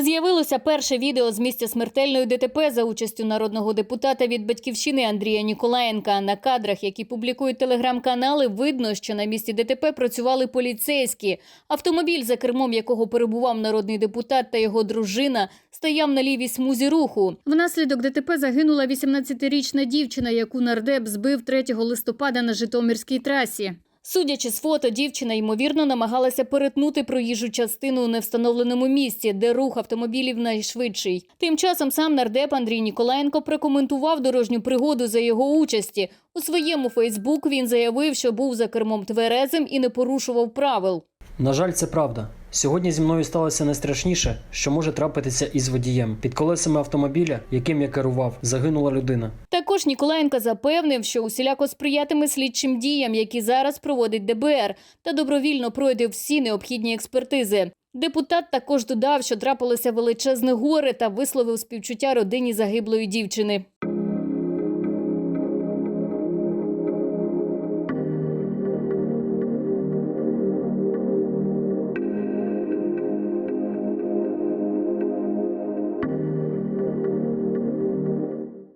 З'явилося перше відео з місця смертельної ДТП за участю народного депутата від батьківщини Андрія Ніколаєнка. На кадрах, які публікують телеграм-канали, видно, що на місці ДТП працювали поліцейські. Автомобіль, за кермом якого перебував народний депутат та його дружина, стояв на лівій смузі руху. Внаслідок ДТП загинула 18-річна дівчина, яку нардеп збив 3 листопада на Житомирській трасі. Судячи з фото, дівчина ймовірно намагалася перетнути проїжджу частину у невстановленому місці, де рух автомобілів найшвидший. Тим часом сам нардеп Андрій Ніколаєнко прокоментував дорожню пригоду за його участі. У своєму Фейсбук він заявив, що був за кермом тверезим і не порушував правил. На жаль, це правда. Сьогодні зі мною сталося найстрашніше, що може трапитися із водієм. Під колесами автомобіля, яким я керував, загинула людина. Також Ніколаєнко запевнив, що усіляко сприятиме слідчим діям, які зараз проводить ДБР, та добровільно пройде всі необхідні експертизи. Депутат також додав, що трапилося величезне горе та висловив співчуття родині загиблої дівчини.